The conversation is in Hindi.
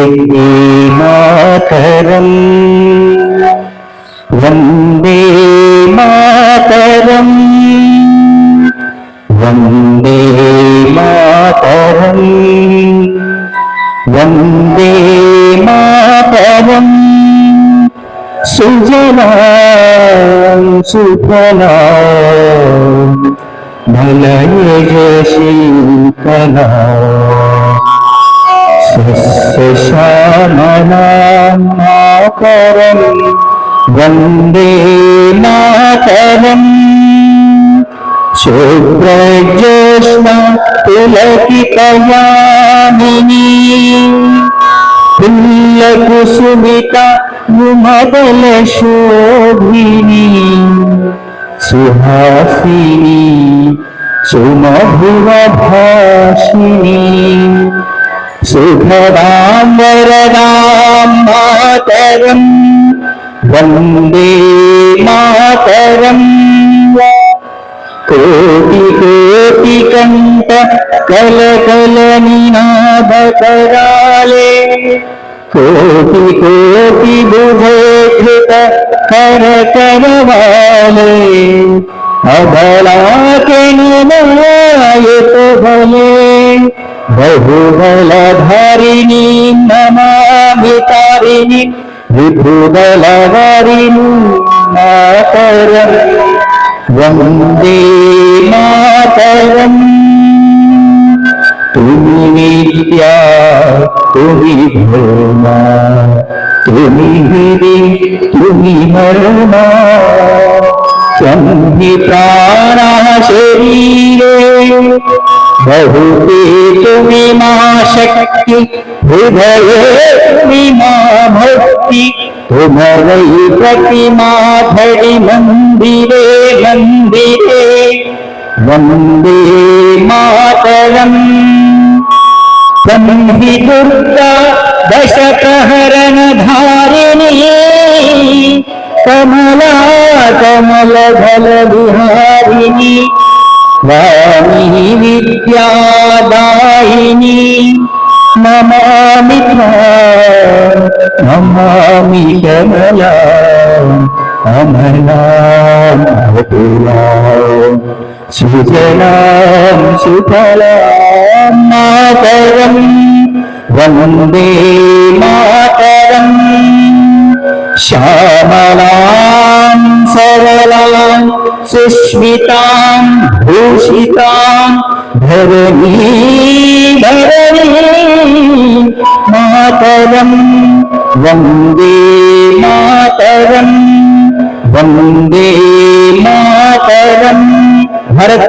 वंदे मातरम्। वंदे मातरम्। वंदे मातरम्। वंदे मातरम्। सुजना सुफला भलय जशीतला श्यामलाकरं वंदे मातरम् शुभ्रज्योष्मपुलकितयामिनी पुल्लकुसुमिता युमबलशोभिनी। सुहासिनी सुमधुरभाषिणी सुभदां वरदां मातरं वंदे मातरम् कोटिकोटिकण्ठ कलकलनिनाभकराले कोटिकोटिबुधेकृत करकरवाले अबला के निमायत भले बहुबलधरिणी नमामि तारिणी विभुबलवरिणी मातरम्। वंदे मातरम्। তুমি নিত্যা তুমি ভোমা তুমি बहुपे शक्ति हृदय विमा भक्ति प्रतिमा धड़ी मंदिरे मंदिरे वंदे मातरम दुर्गा दशप्रहरण धारिणी कमला कमल धल बिहारिणी विद्यादायिनी नमामि त्वाम्, नमामि कमला अमलाम् अतुलाम् सुजलाम् सुफलाम् मातरम् वंदे मातरम् श्यामलाम् सरलाम् सुष्मितां भूषितां धरणी धरणी मातरं वंदे मातरं वंदे मातरं भरत